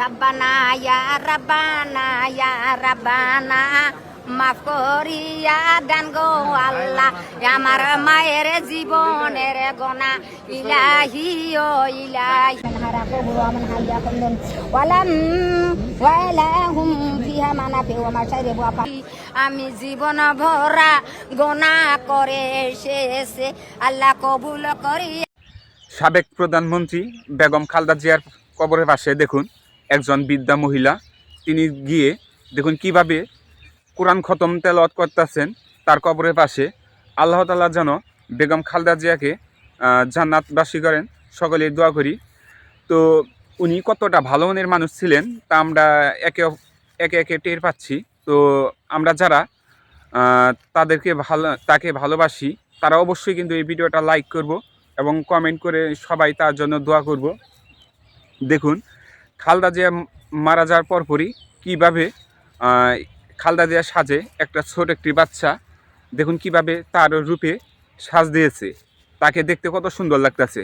রাব্বানা ইয়া রাব্বানা ইয়া রাব্বানা মাফ করিয়া দান গো আল্লাহ আমার মায়ের জীবনের গনা ইলাহি ও ইলাহি হারাকুহু ওয়া মান হাইয়াকুম ওয়ালাম ওয়ালাহুম ফিহা মানাফি ওয়া মাশারিবু আমি জীবন ভরা গোনা করে এসেছে আল্লাহ কবুল করি সাবেক প্রধানমন্ত্রী বেগম খালদা জিয়ার কবরের পাশে দেখুন। একজন বৃদ্ধা মহিলা, তিনি গিয়ে দেখুন কীভাবে কোরআন খতম তেলাওয়াত করতেছেন তার কবরের পাশে। আল্লাহ তাআলা যেন বেগম খালদা জিয়াকে জান্নাতবাসী করেন সকলে দোয়া করি। তো উনি কতটা ভালো মনের মানুষ ছিলেন তা আমরা একে একে একে টের পাচ্ছি। তো আমরা যারা তাদেরকে ভালো, তাকে ভালোবাসি, তারা অবশ্যই কিন্তু এই ভিডিওটা লাইক করব এবং কমেন্ট করে সবাই তার জন্য দোয়া করব। দেখুন খালদা জিয়া মারা যাওয়ার পরপরই কীভাবে খালদা জিয়া সাজে একটা ছোট একটি বাচ্চা, দেখুন কীভাবে তার রূপে সাজ দিয়েছে। তাকে দেখতে কত সুন্দর লাগতেছে।